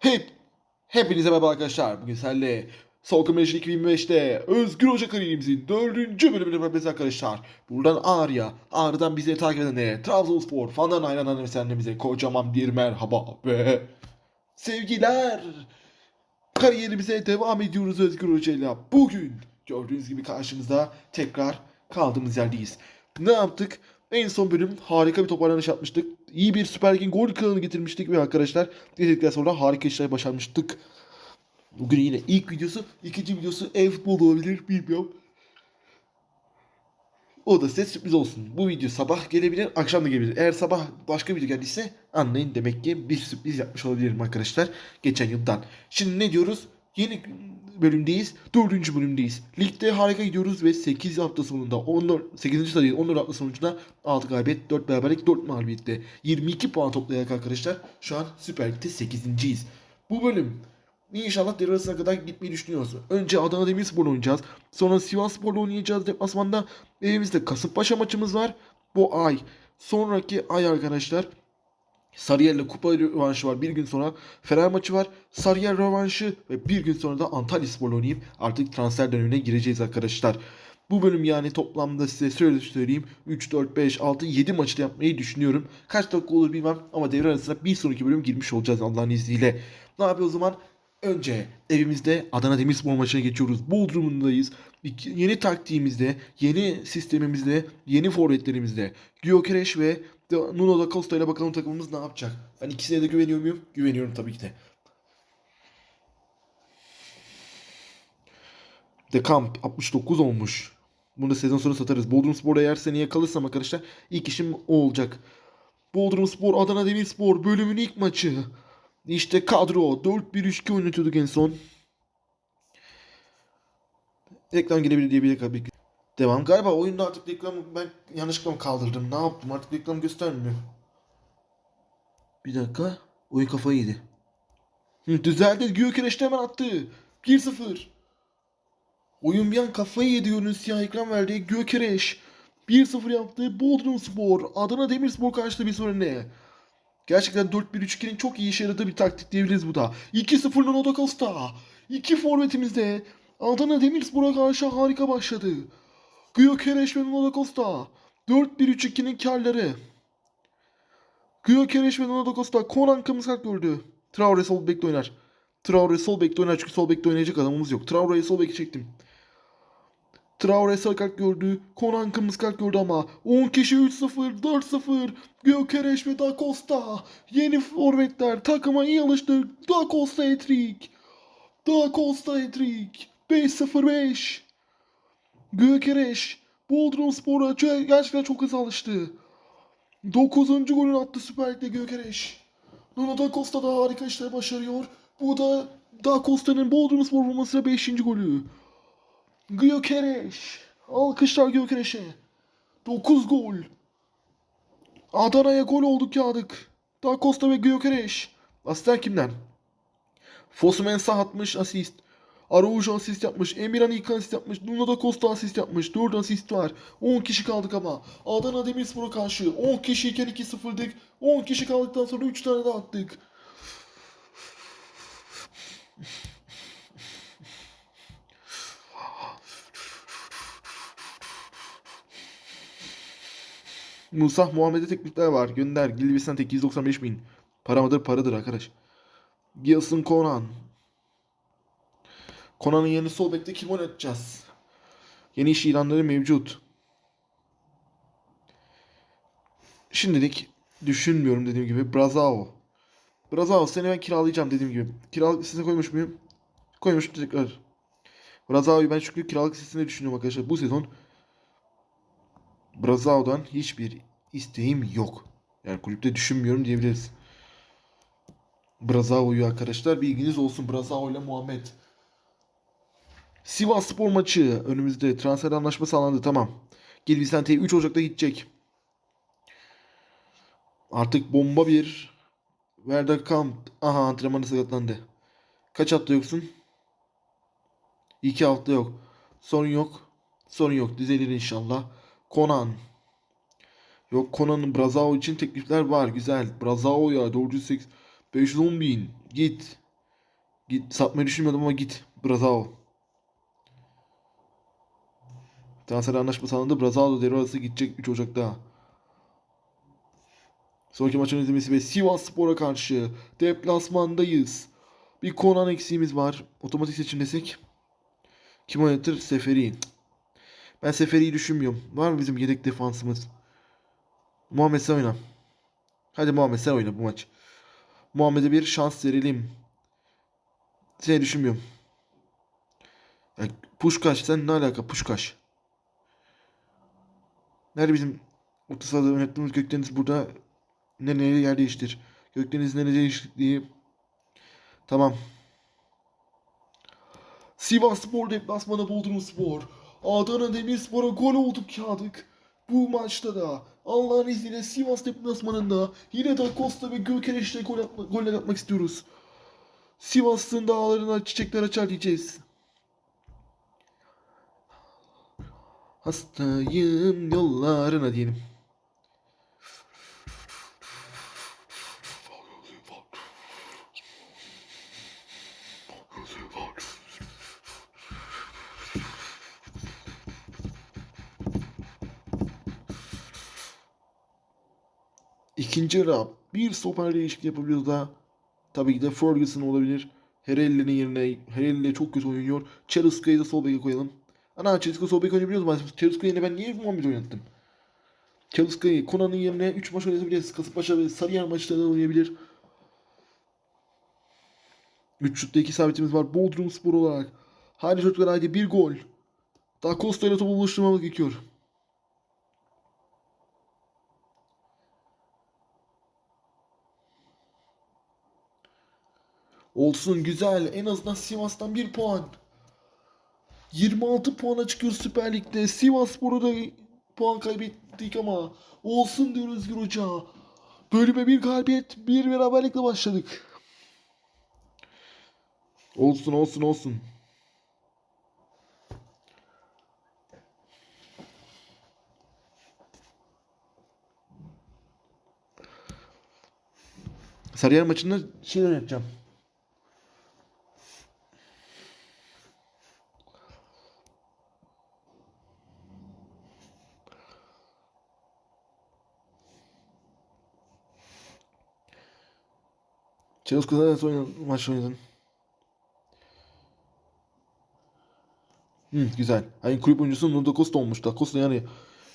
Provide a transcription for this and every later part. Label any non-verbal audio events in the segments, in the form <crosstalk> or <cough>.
Hep hepinize merhaba arkadaşlar. Bugün sizlerle Sol Kameracı 2025'te Özgür Hoca kariyerimizin 4. bölümünü bırakıyoruz arkadaşlar. Buradan Ağrı'ya, Ağrı'dan bizi takip edenlere, Trabzonspor, fanların hayranlarına ve senlerimize kocaman bir merhaba ve sevgiler. Kariyerimize devam ediyoruz Özgür Hoca. Bugün gördüğünüz gibi karşınızda tekrar kaldığımız yerdeyiz. Ne yaptık? En son bölüm harika bir toparlanış yapmıştık. İyi bir Süper Lig'in gol kralını getirmiştik ve arkadaşlar getirdikten sonra harika işler başarmıştık. Bugün yine ilk videosu, ikinci videosu ev futbolu olabilir bilmiyorum. O da size sürpriz olsun. Bu video sabah gelebilir, akşam da gelebilir. Eğer sabah başka video geldiyse anlayın demek ki bir sürpriz yapmış olabilirim arkadaşlar. Geçen yıldan. Şimdi ne diyoruz? Yeni bölümdeyiz. Dördüncü bölümdeyiz. Ligde harika gidiyoruz ve 8 hafta sonunda 14, 8. sıradayız. 14 hafta sonucunda 6 galibiyet, 4 beraberlik, 4 mağlubiyette. 22 puan toplayarak arkadaşlar şu an Süper Lig'de 8.yiz. Bu bölüm İnşallah devre kadar gitmeyi düşünüyoruz. Önce Adana Demirspor'la oynayacağız. Sonra Sivasspor'la oynayacağız deplasmanda. Evimizde Kasımpaşa maçımız var. Bu ay. Sonraki ay arkadaşlar Sarıyer'le kupa rövanşı var. Bir gün sonra Fener maçı var. Sarıyer rövanşı ve bir gün sonra da Antalya Spor'la oynayıp artık transfer dönemine gireceğiz arkadaşlar. Bu bölüm yani toplamda size şöyle söyleyeyim. 3, 4, 5, 6, 7 maçta yapmayı düşünüyorum. Kaç dakika olur bilmem ama devre arasına bir sonraki bölüm girmiş olacağız Allah'ın izniyle. Ne yapıyoruz o zaman? Önce evimizde Adana Demirspor maçına geçiyoruz. Bodrum'undayız. Yeni taktiğimizde, yeni sistemimizde, yeni forvetlerimizde. Gyökeres ve Nuno da Costa ile bakalım takımımız ne yapacak. Ben ikisine de güveniyor muyum? Güveniyorum tabii ki de. De Kamp 69 olmuş. Bunu da sezon sonu satarız. Bodrumspor'da eğer seneye kalırsam arkadaşlar ilk işim o olacak. Bodrumspor Adana Demirspor bölümün ilk maçı. İşte kadro 4-1-3-2 oynatıyorduk en son. Reklam gelebilir diye bir ki. Devam. Galiba oyunda artık reklamı ben yanlışlıkla mı kaldırdım? Ne yaptım? Artık reklam göstermiyor. Bir dakika. Oyun kafayı yedi. Hı, düzeldi. Gökereş'te hemen attı. 1-0. Oyun bir an kafayı yedi yönün siyah ekran verdi. Gökereş. 1-0 yaptı. Bodrumspor. Adana Demirspor karşıda bir önüne. Gerçekten 4-1-3-2'nin çok iyi işe yaradığı bir taktik diyebiliriz bu da. 2-0 Leonardo Costa. İki forvetimizde. Adana Demirspor'a karşı harika başladı. Gyökeres ve Leonardo Costa. 4-1-3-2'nin karları. Gyökeres ve kırmızı kart gördü. Traore sol bekte oynar. Traore sol bekte oynar çünkü sol bekte oynayacak adamımız yok. Traore'yi sol beke çektim. Traore sarı kart gördü. Konan kırmızı kart gördü ama 10 kişi 3-0, 4-0. Gökereş ve Da Costa. Yeni forvetler takıma iyi alıştı. Da Costa etrik. Da Costa etrik. 5-0-5. Gökereş. Bodrumspor'a çö- gerçekten çok hızlı alıştı. 9. golünü attı Süper Lig'de Gökereş. Nuno Da Costa da harika işler başarıyor. Bu da Da Costa'nın Bodrumspor formasıyla 5. golü. Gyökeres. Alkışlar Gyökeres'e. 9 gol. Adana'ya gol olduk yağdık. Da Costa ve Gyökeres. Asisten kimden? Fosu sağ atmış asist. Araujo asist yapmış. Emirhan İlkan asist yapmış. Nuno da Costa asist yapmış. 4 asist var. 10 kişi kaldık ama. Adana Demirspor'a karşı 10 kişiyken 2-0'dık. 10 kişi kaldıktan sonra 3 tane daha attık. Musa Muhammed'e teklifler var. Gönder. Gilbis'ten tek 295 bin. Para mıdır? Paradır arkadaş. Gilson Conan. Conan'ın yeni sol bekte kim oynatacağız? Yeni iş ilanları mevcut. Şimdilik düşünmüyorum dediğim gibi. Brazao. Brazao seni ben kiralayacağım dediğim gibi. Kiralık listesine koymuş muyum? Koymuşum tekrar. Brazao'yu ben çünkü kiralık listesine düşünüyorum arkadaşlar. Bu sezon Brazao'dan hiçbir isteğim yok. Yani kulüpte düşünmüyorum diyebiliriz. Brazao'yu arkadaşlar bilginiz olsun. Brazao ile Muhammed. Sivas Spor maçı önümüzde. Transfer anlaşma sağlandı tamam. Gil Vicente 3 Ocak'ta gidecek. Artık bomba bir Werder Kamp. Aha antrenmanı sakatlandı. Kaç hafta yoksun? 2 hafta yok. Sorun yok. Sorun yok. Düzelir inşallah. Conan. Yok Conan'ın Brazao için teklifler var. Güzel. Brazao ya 408 510 bin. Git. Git satmayı düşünmüyordum ama git. Bravo. Transfer anlaşması alındı. Brazao devre arası gidecek 3 Ocak'ta. Sonraki maçın izlemesi ve Sivas Spor'a karşı deplasmandayız. Bir Konan eksiğimiz var. Otomatik seçim desek. Kim oynatır? Seferi. Ben Seferi'yi düşünmüyorum. Var mı bizim yedek defansımız? Muhammed sen oyna. Hadi Muhammed sen oyna bu maç. Muhammed'e bir şans verelim. Seni düşünmüyorum. Ya, Puşkaş sen ne alaka Puşkaş? Nerede bizim orta sahada yönettiğimiz Gökdeniz burada ne nereye yer değiştir. Gökdeniz nereye değişikliği. Tamam. Sivas Spor deplasmanı Bodrum Spor. Adana Demirspor'a gol olduk kağıdık. Bu maçta da Allah'ın izniyle Sivas deplasmanında yine da Costa ve Gökereş'te gol atma, goller atmak istiyoruz. Sivas'ın dağlarına çiçekler açar diyeceğiz. Hastayım yollarına diyelim. İkinci yarı bir stoper değişikliği yapabiliyoruz da tabii ki de Ferguson olabilir. Herelli'nin yerine Herelli çok kötü oynuyor. Cheruska'yı da sol beke koyalım. Ana Cheruska sol bek oynayabiliyoruz mu? Cheruska yerine ben niye Muhammed oynattım? Cheruska'yı Konan'ın yerine 3 maç oynatabiliriz. Kasımpaşa ve Sarıyer maçlarında oynayabilir. 3 şutta 2 sabitimiz var. Bodrum Spor olarak. Hadi çocuklar haydi bir gol. Da Costa ile topu buluşturmamız gerekiyor. Olsun güzel. En azından Sivas'tan bir puan. 26 puana çıkıyor Süper Lig'de. Sivas Spor'u da puan kaybettik ama olsun diyor Özgür Hoca. Bölüme bir galibiyet, bir beraberlikle başladık. Olsun olsun olsun. Sarıyer maçında şeyler yapacağım. Chelsea'da nasıl oynadın, maç oynadın? Hı, güzel. Hani kulüp oyuncusu Nuno Da Costa olmuş. Da Costa yani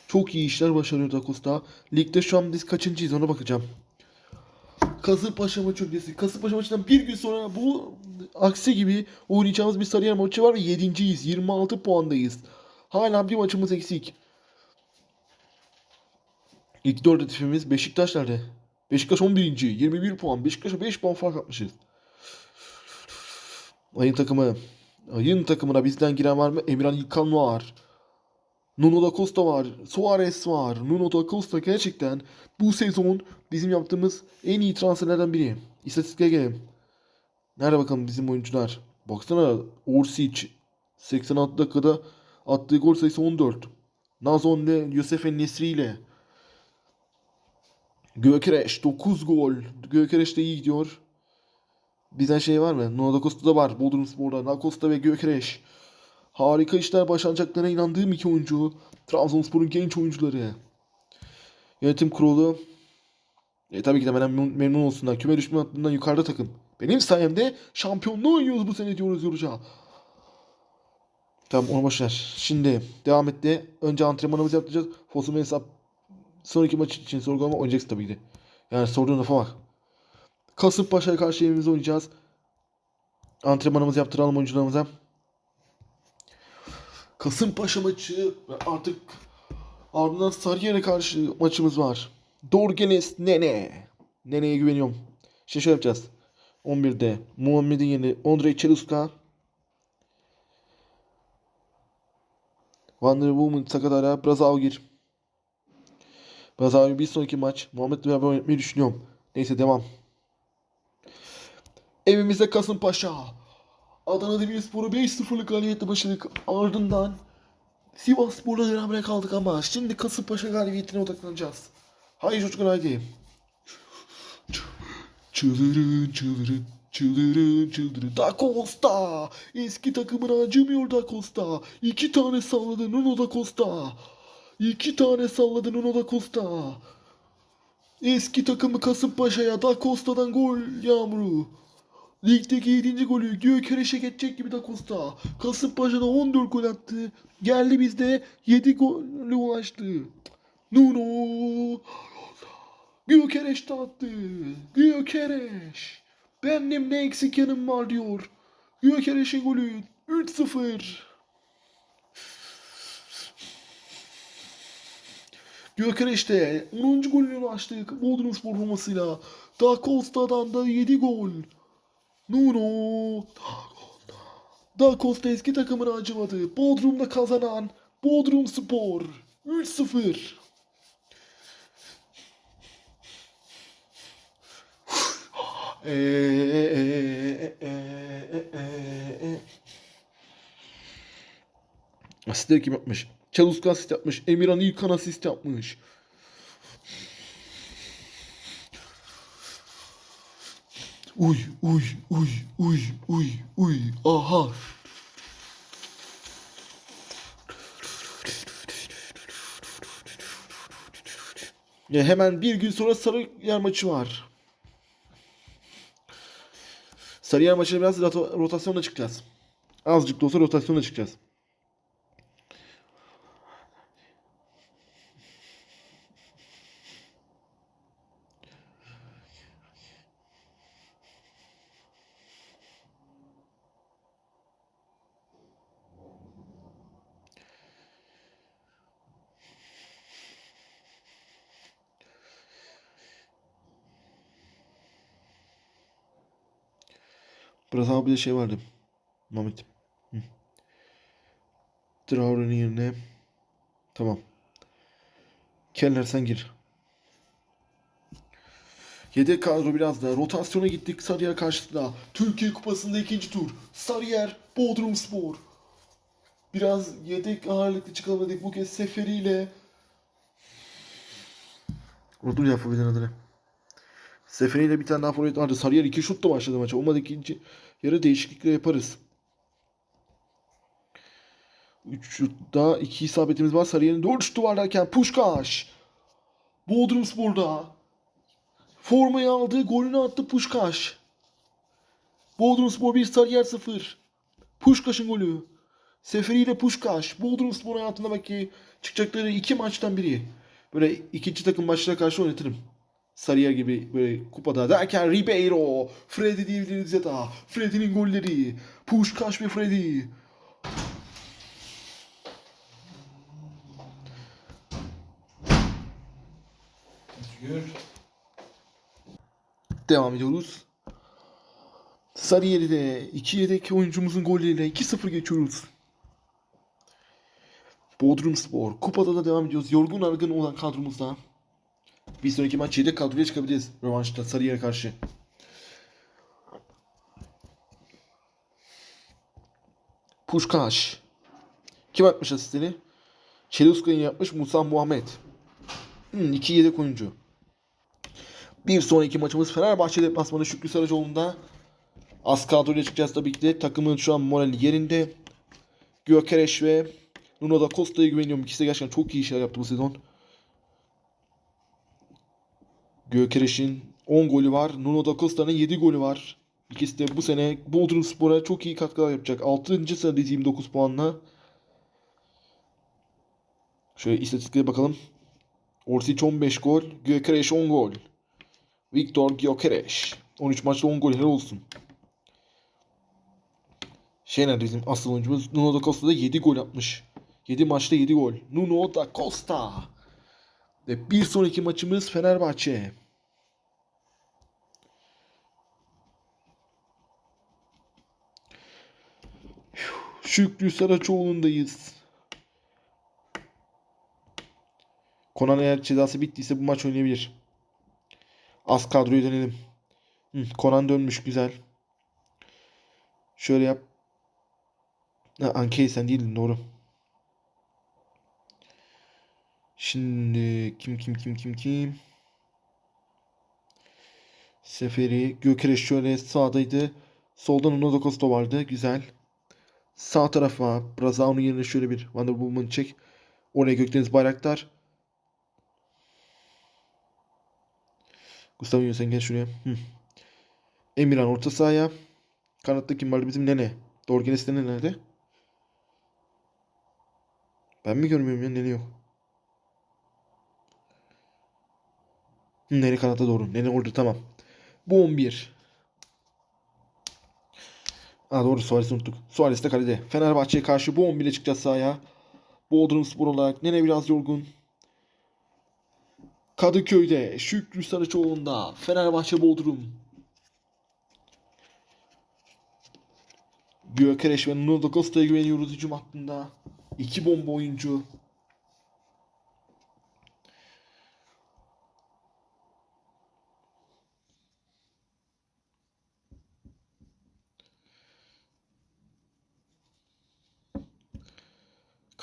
çok iyi işler başarıyor Da Costa. Ligde şu an biz kaçıncıyız ona bakacağım. Kasımpaşa maçı öncesi. Kasımpaşa maçından bir gün sonra bu aksi gibi oynayacağımız bir Sarıyer maçı var ve 7.yiz. 26 puandayız. Hala bir maçımız eksik. İlk dört hedefimiz Beşiktaş? Beşiktaş 11. 21 puan. Beşiktaş'a 5 puan fark atmışız. Ayın takımı. Ayın takımına bizden giren var mı? Emirhan Yıkan var. Nuno da Costa var. Suarez var. Nuno da Costa gerçekten bu sezon bizim yaptığımız en iyi transferlerden biri. İstatistiklere gelelim. Nerede bakalım bizim oyuncular? Baksana Orsic 86 dakikada attığı gol sayısı 14. Nazon ile Yosef Nesri ile Gökereş 9 gol. Gökereş de iyi gidiyor. Bizden şey var mı? Nuno da Costa da var. Bodrum Spor'da. Da Costa ve Gökereş. Harika işler başaracaklarına inandığım iki oyuncu. Trabzonspor'un genç oyuncuları. Yönetim kurulu. E, tabii ki de benden memnun, olsunlar. Küme düşme hattından yukarıda takım. Benim sayemde şampiyonluğu oynuyoruz bu sene diyoruz Yoruca. Tamam onu boşver. Şimdi devam etti. Önce antrenmanımızı yapacağız. Fosun hesap sonraki maç için sorgulama oynayacaksın tabii ki de. Yani sorduğun lafa bak. Kasımpaşa'ya karşı evimizde oynayacağız. Antrenmanımızı yaptıralım oyuncularımıza. Kasımpaşa maçı ve artık ardından Sarıyer'e karşı maçımız var. Dorgenes Nene. Nene'ye güveniyorum. Şimdi şöyle yapacağız. 11'de Muhammed'in yerine Ondrej Çeluska. Van der Woemen sakat gir. Brazao bir sonraki maç Muhammed'le beraber oynatmayı düşünüyorum. Neyse devam. Evimizde Kasımpaşa. Adana Demirspor'u 5-0'lık galibiyetle başladık. Ardından Sivas Spor'la beraber kaldık ama şimdi Kasımpaşa galibiyetine odaklanacağız. Haydi çocuklar haydi. Çıldırın çıldırın Çıldırın çıldırın. Da Costa. Eski takımına acımıyor Da Costa. İki tane salladı Nuno Da Costa. İki tane salladı Nuno Da Costa. Eski takımı Kasımpaşa'ya Da Costa'dan gol yağmuru. Ligdeki 7. golü Gökereş'e geçecek gibi Da Costa. Kasımpaşa'da 14 gol attı. Geldi bizde 7 golü ulaştı. Nuno. Gökereş de attı. Gökereş. Benim ne eksik yanım var diyor. Gökereş'in golü 3-0. Gökereş'te 10. golünü ulaştık. Bodrumspor formasıyla. Da Costa'dan da 7 gol. Nuno. Da Costa eski takımına acımadı. Bodrum'da kazanan Bodrum Spor. 3-0. Asistleri kim yapmış? Çaluska asist yapmış. Emirhan İlkan asist yapmış. Uy uy uy uy uy uy aha. Ya hemen bir gün sonra Sarıyer maçı var. Sarıyer maçına biraz rotasyonla çıkacağız. Azıcık da olsa rotasyonla çıkacağız. Ama bir de şey vardı. Mehmet. Traore'nin yerine. Tamam. Keller sen gir. Yedek kadro biraz da rotasyona gittik Sarıyer karşısında. Türkiye Kupası'nda ikinci tur. Sarıyer, Bodrumspor. Biraz yedek ağırlıklı çıkamadık bu kez seferiyle. Unuttum ya adını. Seferiyle bir tane daha forvet vardı. Sarıyer iki şutla başladı maça. Olmadı ikinci yarı değişiklikle yaparız. 3 şutta 2 isabetimiz var. Sarıyer'in 4 şutu var derken Puşkaş. Bodrumspor'da. Formayı aldı. Golünü attı Puşkaş. Bodrumspor 1 Sarıyer 0. Puşkaş'ın golü. Seferi ile Puşkaş. Bodrumspor hayatında belki çıkacakları iki maçtan biri. Böyle ikinci takım maçlara karşı oynatırım. Sarıyer gibi böyle kupada derken Ribeiro, Freddy diyebiliriz ya da Freddy'nin golleri, Puşkaş ve Freddy. Devam ediyoruz. Sarıyer'de iki yedek oyuncumuzun golleriyle 2-0 geçiyoruz. Bodrumspor. Kupada da devam ediyoruz. Yorgun argın olan kadromuzda. Bir sonraki maç yedek kadroya çıkabiliriz. Rövanşta Sarıyer'e karşı. Puşkaş. Kim atmış asistini? Çeluska'yı yapmış Musa Muhammed. Hmm, iki yedek oyuncu. Bir sonraki maçımız Fenerbahçe deplasmanı Şükrü Saracoğlu'nda. Az kadroyla çıkacağız tabii ki de. Takımın şu an morali yerinde. Gökereş ve Nuno da Costa'ya güveniyorum. İkisi de gerçekten çok iyi işler yaptı bu sezon. Gökereş'in 10 golü var. Nuno da Costa'nın 7 golü var. İkisi de bu sene Bodrumspor'a çok iyi katkılar yapacak. 6. sıradayız 29 puanla. Şöyle istatistiklere bakalım. Orsic 15 gol. Gökereş 10 gol. Viktor Gyökeres. 13 maçta 10 gol helal olsun. Nerede bizim asıl oyuncumuz? Nuno da Costa da 7 gol atmış. 7 maçta 7 gol. Nuno da Costa. Ve bir sonraki maçımız Fenerbahçe. Şükrü Saraçoğlu'ndayız. Konan eğer cezası bittiyse bu maç oynayabilir. Az kadroya dönelim. Hı, Konan dönmüş güzel. Şöyle yap. Ha, Ankey sen değildin doğru. Şimdi kim kim kim kim kim? Seferi. Gökereş şöyle sağdaydı. Soldan Uno Costa vardı. Güzel. Sağ tarafa Brazao'nun yerine şöyle bir Wonder Woman çek. Oraya Gökdeniz Bayraktar. Gustavo sen gel şuraya. Hı. Emirhan orta sahaya. Kanatta kim vardı bizim Nene. Dorgenes Nene nerede? Ben mi görmüyorum ya Nene yok. Nene kanatta doğru. Nene orada tamam. Bu 11. Aa doğru Suarez'i unuttuk. Suarez de kalede. Fenerbahçe'ye karşı bu 11'e çıkacağız sahaya. Bodrum Spor olarak. Nene biraz yorgun. Kadıköy'de Şükrü Saraçoğlu'nda Fenerbahçe Bodrum. Gökereş ve Nuno Costa'ya güveniyoruz hücum hattında. İki bomba oyuncu.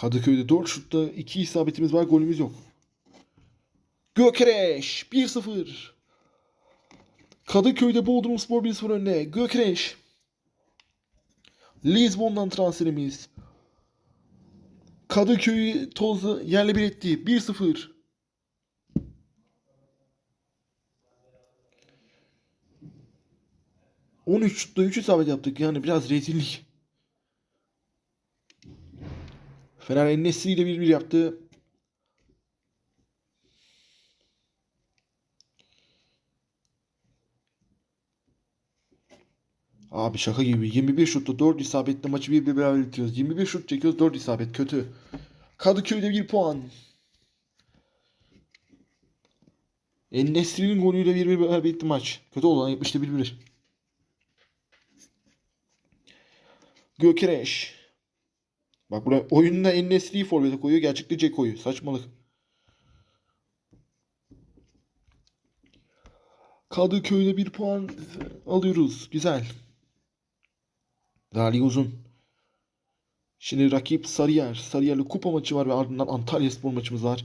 Kadıköy'de 4 şutta 2 isabetimiz var. Golümüz yok. Gökereş 1-0. Kadıköy'de Bodrumspor 1-0 önde. Gökereş. Lisbon'dan transferimiz. Kadıköy'ü tozla yerle bir etti. 1-0. ...13 şutta 3 isabet yaptık. Yani biraz rezillik. Fener Ennesi ile 1-1 yaptı. Abi şaka gibi. 21 şutta 4 isabetle maçı 1-1 beraber bitiriyoruz. 21 şut çekiyoruz 4 isabet. Kötü. Kadıköy'de 1 puan. Ennesri'nin golüyle 1-1 beraber bitti maç. Kötü oldu lan 70'te 1-1. Gökereş. Bak buraya oyununa Ennesri'yi forvete koyuyor. Gerçekte Ceko'yu. Saçmalık. Kadıköy'de 1 puan alıyoruz. Güzel. Gali uzun. Şimdi rakip Sarıyer. Sarıyer'le kupa maçı var ve ardından Antalya Spor maçımız var.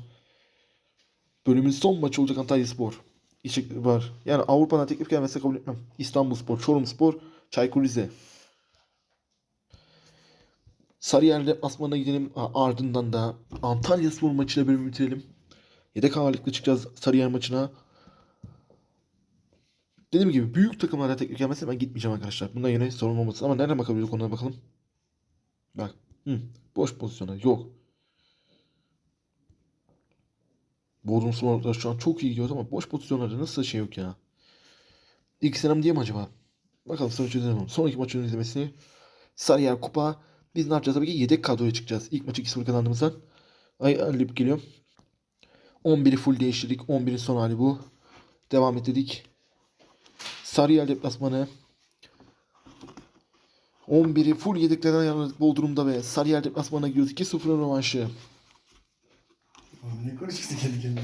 Bölümün son maçı olacak Antalya Spor. İçik var. Yani Avrupa'dan teklif gelmezse kabul etmem. İstanbul Spor, Çorum Spor, Çaykur Rize. Sarıyer deplasmanına gidelim. Ardından da Antalya Spor maçıyla bölümü bitirelim. Yedek ağırlıklı çıkacağız Sarıyer maçına. Dediğim gibi büyük takımlara teklif gelmezse ben gitmeyeceğim arkadaşlar. Bunda yine sorun olmasın. Ama nereden bakabiliriz konuya bakalım. Bak. Hı. Boş pozisyona. Yok. Bodrum Spor'da şu an çok iyi gidiyoruz ama boş pozisyonlarda nasıl şey yok ya. İlk senem diye mi acaba? Bakalım sonra çözelim. Sonraki maçın izlemesini Sarıyer Kupa. Biz ne yapacağız? Tabii ki yedek kadroya çıkacağız. İlk maçı 2-0 kazandığımızdan. Ay Alip geliyor. 11'i full değiştirdik. 11'in son hali bu. Devam et dedik. Sarıyer deplasmanı. 11'i full yedeklerden ayarladık Bodrum'da ve Sarıyer deplasmanına gidiyoruz. 2-0 rövanşı. Ne konuşuyorsun kendi kendine?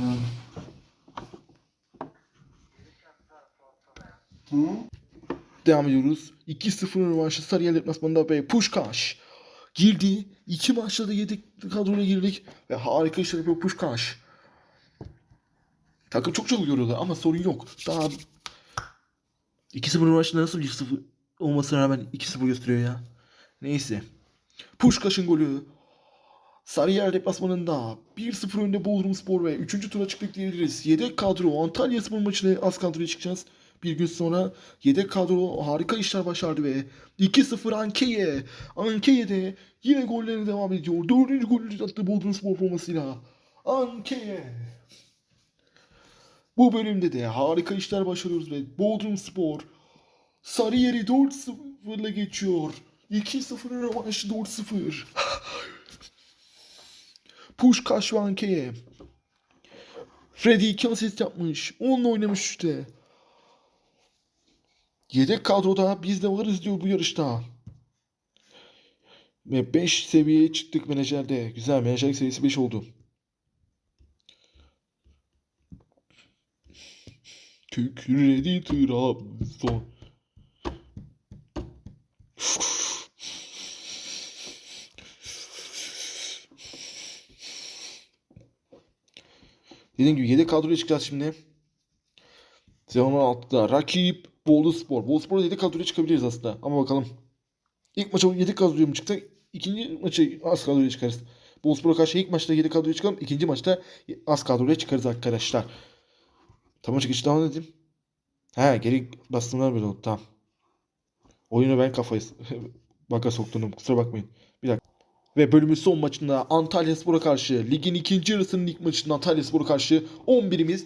Ha. Hı? Devam ediyoruz. 2-0 rövanşı Sarıyer deplasmanında ve Puşkaş girdi. İki maçta da yedek kadroya girdik ve harika işler yapıyor Puşkaş. Takım çok çabuk yoruldu ama sorun yok. Daha 2-0 rövanşında nasıl 1-0 olmasına rağmen 2-0 gösteriyor ya. Neyse. Puşkaş'ın golü. Sarıyer deplasmanında 1-0 önde Bodrumspor ve 3. tura çıktık diyebiliriz. Yedek kadro Antalya Spor maçına az kadroya çıkacağız. Bir gün sonra yedek kadro harika işler başardı ve 2-0 Anke'ye. Anke'ye yine gollerine devam ediyor. Dördüncü golünü attı Bodrumspor formasıyla. Anke'ye. Bu bölümde de harika işler başarıyoruz ve Bodrumspor Sarıyer'i 4-0 ile geçiyor. 2-0 rövanşı 4-0. Puşkaş ve Anke'ye. Freddy 2 asist yapmış. Onunla oynamış işte. Yedek kadroda biz de varız diyor bu yarışta. Ve 5 seviyeye çıktık menajerde. Güzel menajerlik seviyesi 5 oldu. Kükredi Trabzon. Dediğim gibi yedek kadroya çıkacağız şimdi. Sezon 16'da rakip Bolu Spor. Bolu Spor'da yedek kadroya çıkabiliriz aslında. Ama bakalım. İlk maça yedek kadroya mı çıksak? İkinci maçı az kadroya çıkarız. Bolu Spor'a karşı ilk maçta yedek kadroya çıkalım. ikinci maçta az kadroya çıkarız arkadaşlar. Tamam çıkış devam edelim. He geri bastımlar böyle oldu. Tamam. Oyunu ben kafayı <laughs> baka soktum. Kusura bakmayın. Bir dakika. Ve bölümün son maçında Antalya Spor'a karşı ligin ikinci yarısının ilk maçında Antalya Spor'a karşı 11'imiz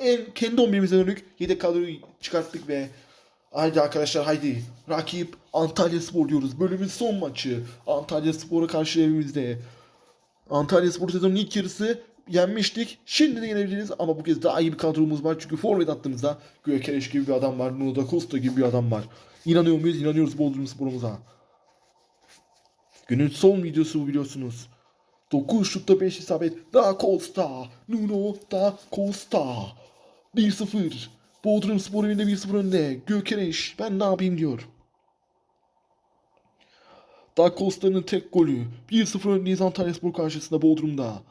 en, kendi 11'imize dönük yedek kadroyu çıkarttık ve haydi arkadaşlar haydi rakip Antalya Spor diyoruz. Bölümün son maçı Antalya Spor'a karşı evimizde. Antalya Spor sezonun ilk yarısı yenmiştik. Şimdi de yenebiliriz ama bu kez daha iyi bir kadromuz var. Çünkü forvet attığımızda Gökereş gibi bir adam var. Nuno da Costa gibi bir adam var. İnanıyor muyuz? İnanıyoruz Bodrum Spor'umuza. Günün son videosu biliyorsunuz. 9 şutta 5 isabet. Da Costa. Nuno da Costa. 1-0. Bodrum Spor evinde 1-0 önde. Gökereş ben ne yapayım diyor. Da Costa'nın tek golü. 1-0 öndeyiz Antalya Spor karşısında Bodrum'da.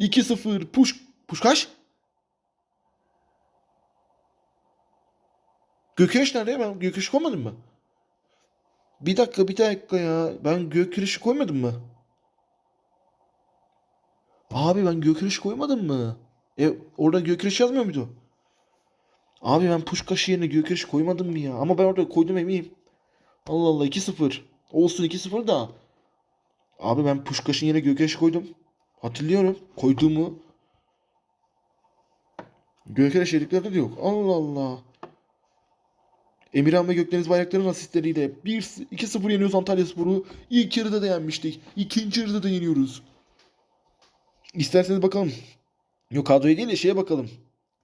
2-0. Puş... Puşkaş? Gökereş nerede? Ben Gökereş koymadım mı? Bir dakika bir dakika ya. Ben Gökereş'i koymadım mı? Abi ben Gökereş koymadım mı? E orada Gökereş yazmıyor muydu? Abi ben Puşkaş yerine Gökereş koymadım mı ya? Ama ben orada koydum eminim. Allah Allah 2-0. Olsun 2-0 da. Abi ben Puşkaş'ın yerine Gökereş koydum. Hatırlıyorum. Koyduğumu. Gökereş yediklerde de yok. Allah Allah. Emirhan ve Gökdeniz Bayraktar'ın asistleriyle 1-2-0 yeniyoruz Antalya Sporu. İlk yarıda da yenmiştik. İkinci yarıda da yeniyoruz. İsterseniz bakalım. Yok kadroya değil de şeye bakalım.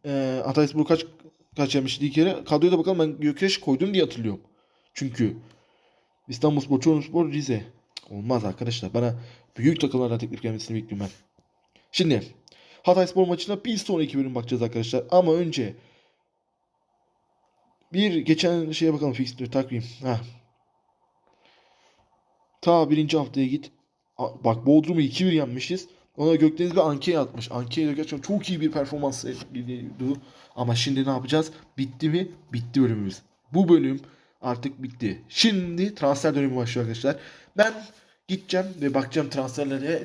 Ee, Antalya Sporu kaç kaç yenmişti ilk yarı. Kadroya da bakalım ben Gökereş koydum diye hatırlıyorum. Çünkü İstanbul Spor, Çorum Spor, Rize. Olmaz arkadaşlar. Bana büyük takımlardan teklif gelmesini bekliyorum ben. Şimdi Hatay Spor maçına bir sonraki bölüm bakacağız arkadaşlar. Ama önce bir geçen şeye bakalım fixture takvim. Ha. Ta birinci haftaya git. Bak Bodrum'u 2-1 yenmişiz. Ona Gökdeniz ve Anke'ye atmış. Anke'ye de gerçekten çok iyi bir performans sergiledi. Ama şimdi ne yapacağız? Bitti mi? Bitti bölümümüz. Bu bölüm artık bitti. Şimdi transfer dönemi başlıyor arkadaşlar. Ben gideceğim ve bakacağım transferlere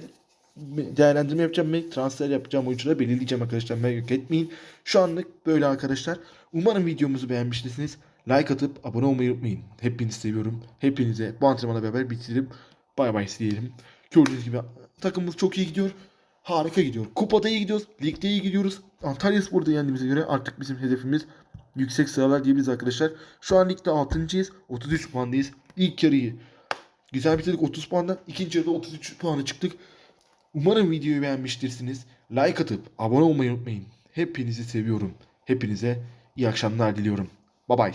değerlendirme yapacağım ve transfer yapacağım oyuncuları belirleyeceğim arkadaşlar merak etmeyin. Şu anlık böyle arkadaşlar. Umarım videomuzu beğenmişsiniz. Like atıp abone olmayı unutmayın. Hepinizi seviyorum. Hepinize bu antrenmanla beraber bitirip bay bay diyelim. Gördüğünüz gibi takımımız çok iyi gidiyor. Harika gidiyor. Kupada iyi gidiyoruz. Ligde iyi gidiyoruz. Antalya Spor'da yendiğimize göre artık bizim hedefimiz yüksek sıralar diyebiliriz arkadaşlar. Şu an ligde 6.yiz. 33 puandayız. İlk yarıyı güzel bitirdik 30 puanda. İkinci yarıda 33 puana çıktık. Umarım videoyu beğenmiştirsiniz. Like atıp abone olmayı unutmayın. Hepinizi seviyorum. Hepinize iyi akşamlar diliyorum. Bye bye.